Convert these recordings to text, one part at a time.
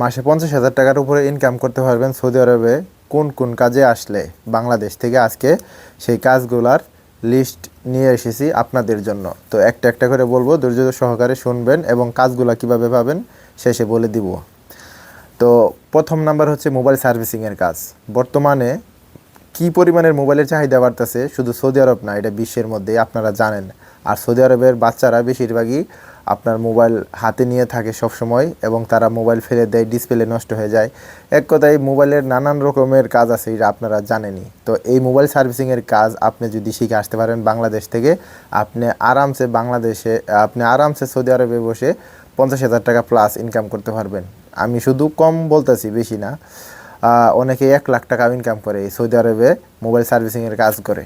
মাসে পঞ্চাশ হাজার টাকার উপরে ইনকাম করতে পারবেন সৌদি আরবে কোন কোন কাজে আসলে বাংলাদেশ থেকে আজকে সেই কাজগুলার লিস্ট নিয়ে এসেছি আপনাদের জন্য। তো একটা একটা করে বলব, ধৈর্য সহকারে শুনবেন এবং কাজগুলো কীভাবে পাবেন শেষে বলে দিব। তো প্রথম নাম্বার হচ্ছে মোবাইল সার্ভিসিংয়ের কাজ। বর্তমানে কি পরিমাণের মোবাইলের চাহিদা বাড়তেছে শুধু সৌদি আরব না, এটা বিশ্বের মধ্যে আপনারা জানেন। আর সৌদি আরবের বাচ্চারা বেশিরভাগই আপনার মোবাইল হাতে নিয়ে থাকে সব সময় এবং তারা মোবাইল ফেলে দেয়, ডিসপ্লে নষ্ট হয়ে যায়। এক কথায় মোবাইলের নানান রকমের কাজ আছে, এটা আপনারা জানেনই। তো এই মোবাইল সার্ভিসিংয়ের কাজ আপনি যদি শিখে আসতে পারেন বাংলাদেশ থেকে, আপনি আরামসে বাংলাদেশে, আপনি আরামসে সৌদি আরবে বসে পঞ্চাশ হাজার টাকা প্লাস ইনকাম করতে পারবেন। আমি শুধু কম বলতেছি, বেশি না। অনেকে এক লাখ টাকা ইনকাম করে, সৌদি আরবে মোবাইল সার্ভিসিংয়ের কাজ করে।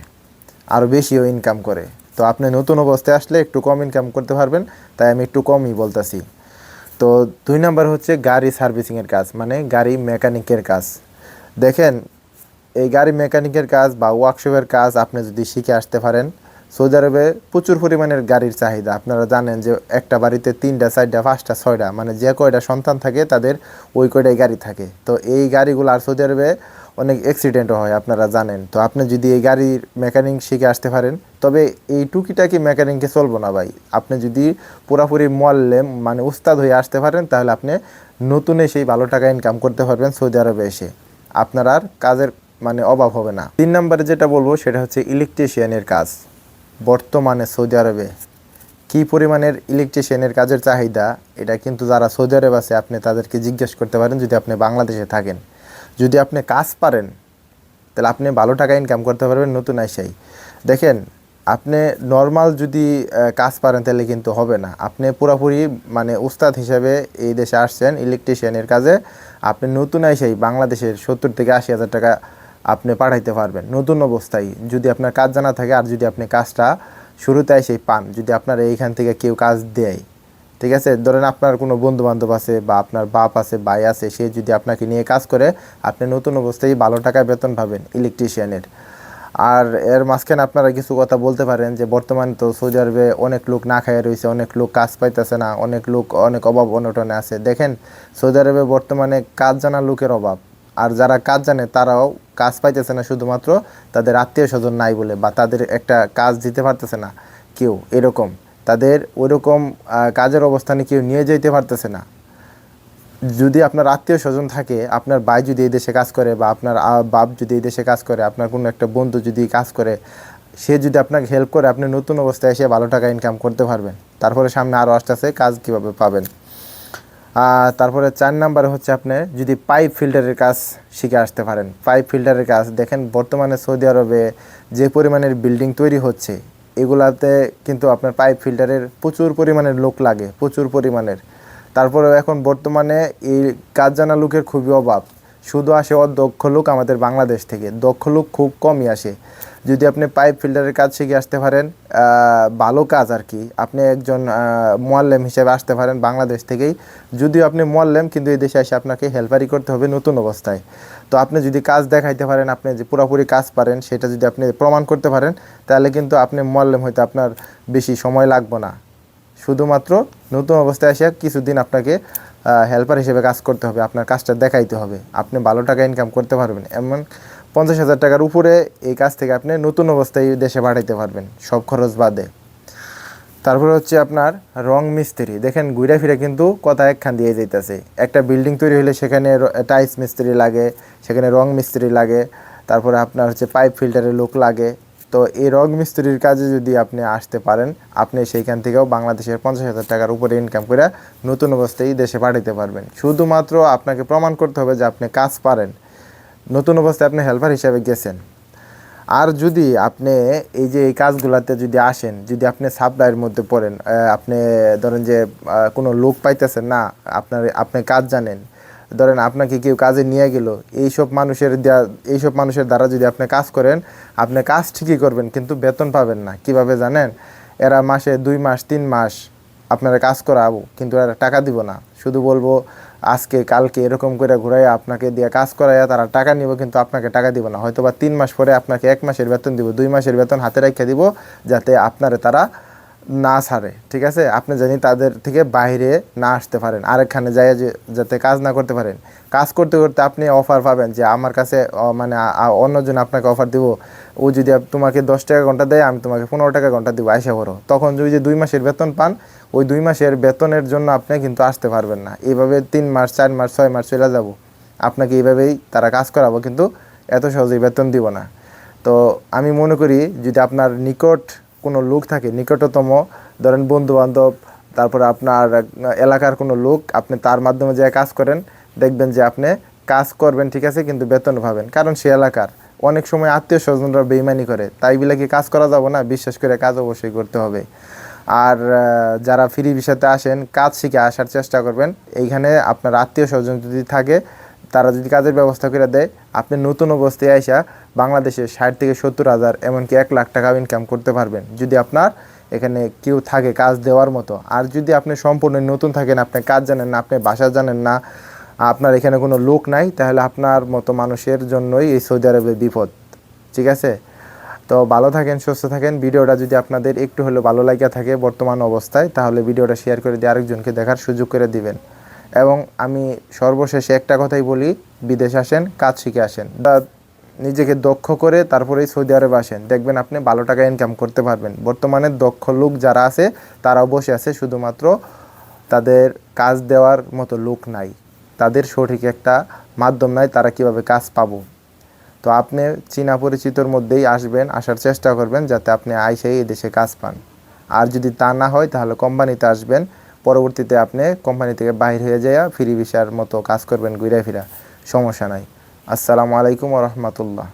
আরও বেশিও ইনকাম করে। তো আপনি নতুন অবস্থায় আসলে একটু কম ইনকাম করতে পারবেন, তাই আমি একটু কমই বলতেছি। তো দুই নাম্বার হচ্ছে গাড়ি সার্ভিসিংয়ের কাজ মানে গাড়ি মেকানিকের কাজ। দেখেন, এই গাড়ি মেকানিকের কাজ বা ওয়ার্কশপের কাজ আপনি যদি শিখে আসতে পারেন সৌদি আরবে প্রচুর পরিমাণের গাড়ির চাহিদা। আপনারা জানেন যে একটা বাড়িতে তিনটা, চারটা, পাঁচটা, ছয়টা মানে যে কয়টা সন্তান থাকে তাদের ওই কয়টাই গাড়ি থাকে। তো এই গাড়িগুলো আর সৌদি আরবে অনেক অ্যাক্সিডেন্টও হয়, আপনারা জানেন। তো আপনি যদি এই গাড়ির মেকানিক শিখে আসতে পারেন, তবে এই টুকিটাকি মেকানিককে চলবো না ভাই। আপনি যদি পুরাপুরি মোয়াল্লেম মানে উস্তাদ হয়ে আসতে পারেন, তাহলে আপনি নতুনে সেই ভালো টাকা ইনকাম করতে পারবেন সৌদি আরবে এসে। আপনার আর কাজের মানে অভাব হবে না। তিন নম্বরে যেটা বলব, সেটা হচ্ছে ইলেকট্রিশিয়ানের কাজ। বর্তমানে সৌদি আরবে কী পরিমাণের ইলেকট্রিশিয়ানের কাজের চাহিদা, এটা কিন্তু যারা সৌদি আরব আছে, আপনি তাদেরকে জিজ্ঞেস করতে পারেন, যদি আপনি বাংলাদেশে থাকেন। যদি আপনি কাজ পারেন, তাহলে আপনি ভালো টাকা ইনকাম করতে পারবেন নতুন আইসাই দেখেন, আপনি নর্মাল যদি কাজ পারেন, তাহলে কিন্তু হবে না। আপনি পুরোপুরি মানে উস্তাদ হিসাবে এই দেশে আসছেন ইলেকট্রিশিয়ানের কাজে, আপনি নতুন আইসাই বাংলাদেশের সত্তর থেকে আশি হাজার টাকা আপনি পাঠাইতে পারবেন। নতুন অবস্থায় যদি আপনার কাজ জানা থাকে, আর যদি আপনি কাজটা শুরুতে এসেই পান, যদি আপনার এইখান থেকে কেউ কাজ দেয় ঠিক আছে? ধরেন আপনার কোনো বন্ধু বান্ধব আছে বা আপনার বাপ আছে, ভাই আছে, সে যদি আপনাকে নিয়ে কাজ করে, আপনি নতুন অবস্থায় ভালো টাকায় বেতন পাবেন ইলেকট্রিশিয়ানের আর এর মাঝখানে আপনারা কিছু কথা বলতে পারেন যে, বর্তমানে তো সৌদি আরবে অনেক লোক না খাইয়ে রয়েছে, অনেক লোক কাজ পাইতেছে না, অনেক লোক, অনেক অভাব অনটনে আছে। দেখেন, সৌদি আরবে বর্তমানে কাজ জানা লোকের অভাব। আর যারা কাজ জানে, তারাও কাজ পাইতেছে না, শুধুমাত্র তাদের আত্মীয় স্বজন নাই বলে বা তাদের একটা কাজ দিতে পারতেছে না কেউ, এরকম। তাদের ওইরকম আহ, কাজের অবস্থানে কেউ নিয়ে যেতে পারতেছে না। যদি আপনার আত্মীয় স্বজন থাকে আপনার ভাই যদি এই দেশে কাজ করে বা আপনার বাপ যদি এই দেশে কাজ করে আপনার কোনো একটা বন্ধু যদি কাজ করে সে যদি আপনাকে হেল্প করে আপনি নতুন অবস্থায় এসে ভালো টাকা ইনকাম করতে পারবেন। তারপরে সামনে আরও আসতেছে কাজ কীভাবে পাবেন। তারপরে চার নাম্বারে হচ্ছে আপনি যদি পাইপ ফিল্টারের কাজ শিখে আসতে পারেন। পাইপ ফিল্টারের কাজ দেখেন বর্তমানে সৌদি আরবে যে পরিমাণের বিল্ডিং তৈরি হচ্ছে এগুলাতে কিন্তু আপনার পাইপ ফিল্টারের প্রচুর পরিমাণের লোক লাগে, প্রচুর পরিমাণের। তারপরে এখন বর্তমানে এই কাজ জানা লোকের খুবই অভাব। শুধু আসে অদক্ষ লোক আমাদের বাংলাদেশ থেকে, দক্ষ লোক খুব কমই আসে। যদি আপনি পাইপ ফিল্টারের কাজ শিখে আসতে পারেন ভালো কাজ আর কি। আপনি একজন মোয়াল্লেম হিসেবে আসতে পারেন বাংলাদেশ থেকেই। যদিও আপনি মোয়াল্লেম, কিন্তু এই দেশে এসে আপনাকে হেল্পারি করতে হবে নতুন অবস্থায়। তো আপনি যদি কাজ দেখাইতে পারেন, আপনি যে পুরোপুরি কাজ পারেন, সেটা যদি আপনি প্রমাণ করতে পারেন, তাহলে কিন্তু আপনি মোয়াল্লেম হইতে আপনার বেশি সময় লাগবে না। শুধুমাত্র নতুন অবস্থায় এসে কিছুদিন আপনাকে হেল্পার হিসেবে কাজ করতে হবে, আপনার কাজটা দেখাইতে হবে। আপনি ভালো টাকা ইনকাম করতে পারবেন। এমন পঞ্চাশ হাজার টাকার উপরে এই কাজ থেকে আপনি নতুন অবস্থায় দেশে পাঠাইতে পারবেন, সব খরচ বাদে। তারপরে হচ্ছে আপনার রং মিস্ত্রি। দেখেন ঘুরে ফিরে কিন্তু কথা একখান দিয়ে যাইতেছে। একটা বিল্ডিং তৈরি হলে সেখানে টাইলস মিস্ত্রি লাগে, সেখানে রং মিস্ত্রি লাগে, তারপরে আপনার হচ্ছে পাইপ ফিল্টারের লোক লাগে। তো এই রং মিস্ত্রির কাজে যদি আপনি আসতে পারেন, আপনি সেইখান থেকেও বাংলাদেশের পঞ্চাশ হাজার টাকার উপরে ইনকাম করে নতুন অবস্থায় দেশে পাঠাতে পারবেন। শুধুমাত্র আপনাকে প্রমাণ করতে হবে যে আপনি কাজ পারেন। নতুন অবস্থায় আপনি হেল্পার হিসাবে গেছেন। আর যদি আপনি এই যে এই কাজগুলাতে যদি আসেন, যদি আপনি সাপ্লাইয়ের মধ্যে পড়েন আপনি ধরেন যে কোনো লোক পাইতেছেন না, আপনার, আপনি কাজ জানেন, ধরেন আপনাকে কেউ কাজে নিয়ে গেল, এইসব মানুষের দেয়া- এইসব মানুষের দ্বারা যদি আপনি কাজ করেন, আপনি কাজ ঠিকই করবেন, কিন্তু বেতন পাবেন না। কীভাবে জানেন? এরা মাসে দুই মাস, তিন মাস আপনারা কাজ করাবো কিন্তু আর টাকা দিব না। শুধু বলব, আজকে, কালকে এরকম করে ঘুরাইয়া আপনাকে দিয়ে কাজ করাইয়া তারা টাকা নিব, কিন্তু আপনাকে টাকা দিব না। হয়তো বা তিন মাস পরে আপনাকে এক মাসের বেতন দিব, দুই মাসের বেতন হাতে রেখে দিব, যাতে আপনারা তারা না ছাড়ে, ঠিক আছে? আপনি জানি তাদের থেকে বাইরে না আসতে পারেন, আরেকখানে যাই যাতে কাজ না করতে পারেন। কাজ করতে করতে আপনি অফার পাবেন যে, আমার কাছে মানে অন্যজন আপনাকে অফার দিব। ও যদি তোমাকে দশ টাকা ঘণ্টা দেয়, আমি তোমাকে পনেরো টাকা ঘণ্টা দিব, আইসা করো। তখন যদি যে, দুই মাসের বেতন পান, ওই দুই মাসের বেতনের জন্য আপনি কিন্তু আসতে পারবেন না। এইভাবে তিন মাস, চার মাস, ছয় মাস চলে যাব। আপনাকে এইভাবেই তারা কাজ করাবো, কিন্তু এত সহজেই বেতন দিব না। তো আমি মনে করি, যদি আপনার নিকট কোনো লোক থাকে, নিকটতম ধরেন বন্ধু বান্ধব তারপরে আপনার এলাকার কোনো লোক, আপনি তার মাধ্যমে যে কাজ করেন, দেখবেন যে আপনি কাজ করবেন, ঠিক আছে, কিন্তু বেতন পাবেন। কারণ সে এলাকার অনেক সময় আত্মীয় স্বজনরা বেইমানি করে, তাই বলে কি কাজ করা যাবে না? বিশ্বাস করে কাজ অবশ্যই করতে হবে। আর যারা ফ্রি ভিসাতে আসেন, কাজ শিখে আসার চেষ্টা করবেন, এইখানে আপনার আত্মীয় স্বজন যদি থাকে তারা যদি কাজের ব্যবস্থা করে দেয়, আপনি নতুন অবস্থায় আইসা বাংলাদেশে ষাট থেকে সত্তর হাজার, এমনকি এক লাখ টাকা ইনকাম করতে পারবেন। যদি আপনার এখানে কেউ থাকে কাজ দেওয়ার মতো, আর যদি আপনি সম্পূর্ণ নতুন থাকেন, আপনি কাজ জানেন না, আপনি ভাষা জানেন না, আপনার এখানে কোনো লোক নাই, তাহলে আপনার মতো মানুষের জন্যই এই সৌদি আরবে বিপদ। ঠিক আছে? তো ভালো থাকেন, সুস্থ থাকেন। ভিডিওটা যদি আপনাদের একটু হলেও ভালো লাগিয়া থাকে বর্তমান অবস্থায়, তাহলে ভিডিওটা শেয়ার করে দিয়ে আরেকজনকে দেখার সুযোগ করে দিবেন। এবং আমি সর্বশেষে একটা কথাই বলি, বিদেশ আসেন, কাজ শিখে আসেন। বা নিজেকে দক্ষ করে তারপরেই সৌদি আরবে আসেন। দেখবেন আপনি ভালো টাকা ইনকাম করতে পারবেন। বর্তমানে দক্ষ লোক যারা আছে, তারাও বসে আছে, শুধুমাত্র তাদের কাজ দেওয়ার মতো লোক নাই। তাদের সঠিক একটা মাধ্যম নাই, তারা কীভাবে কাজ পাবো। তো আপনি চীনা পরিচিতর মধ্যেই আসবেন, আসার চেষ্টা করবেন, যাতে আপনি আইসেই এই দেশে কাজ পান। আর যদি তা না হয়, তাহলে কোম্পানিতে আসবেন। পরবর্তীতে আপনি কোম্পানি থেকে বাহির হয়ে যায় ফ্রি ভিসার মতো কাজ করবেন ঘুরে ফিরা। সমস্যা নাই। আসসালামু আলাইকুম রহমতুল্লাহ।